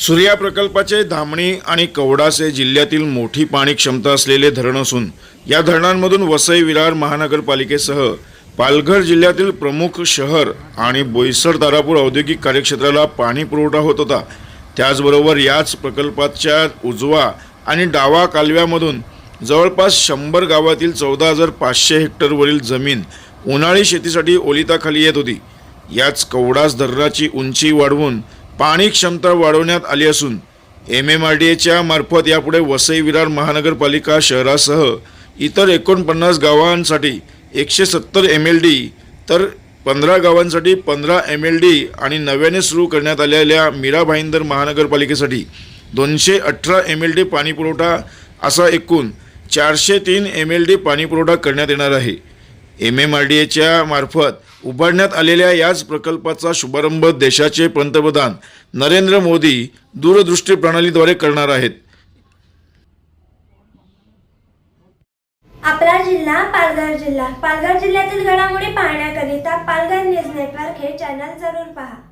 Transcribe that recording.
सूर्या प्रकल्पाचे धामणी आणि कवडास हे जिल्ह्यातील मोठी पाणी क्षमता असलेले धरण असून या धरणांमधून वसई विरार महानगरपालिकेसह पालघर जिल्ह्यातील प्रमुख शहर आणि बोईसर तारापूर औद्योगिक कार्यक्षेत्राला पाणी पुरवठा होत होता. त्याचबरोबर याच प्रकल्पाच्या उजवा आणि डावा कालव्यामधून जवळपास शंभर गावातील चौदा हजार पाचशे हेक्टरवरील जमीन उन्हाळी शेतीसाठी ओलिताखाली येत होती. याच कवडास धरणाची उंची वाढवून पाणी क्षमता वाढवण्यात आली असून एम एम आर डी एच्या मार्फत यापुढे वसई विरार महानगरपालिका शहरासह इतर एकोणपन्नास गावांसाठी एकशे सत्तर एम एल डी तर पंधरा गावांसाठी पंधरा एम एल डी आणि नव्याने सुरू करण्यात आलेल्या मीरा भाईंदर महानगरपालिकेसाठी दोनशे अठरा एम एल डी पाणीपुरवठा असा एकूण चारशे तीन एम एल डी पाणीपुरवठा करण्यात येणार आहे. एम एम आर डी एच्या मार्फत उभारण्यात आलेल्या याच प्रकल्पाचा शुभारंभ देशाचे पंतप्रधान नरेंद्र मोदी दूरदृष्टी प्रणालीद्वारे करणार आहेत. आपला जिल्हा पालघर जिल्हा. पालघर जिल्ह्यातील घडामोडी पाहण्याकरिता पालघर न्यूज नेटवर्क हे चॅनल जरूर पहा.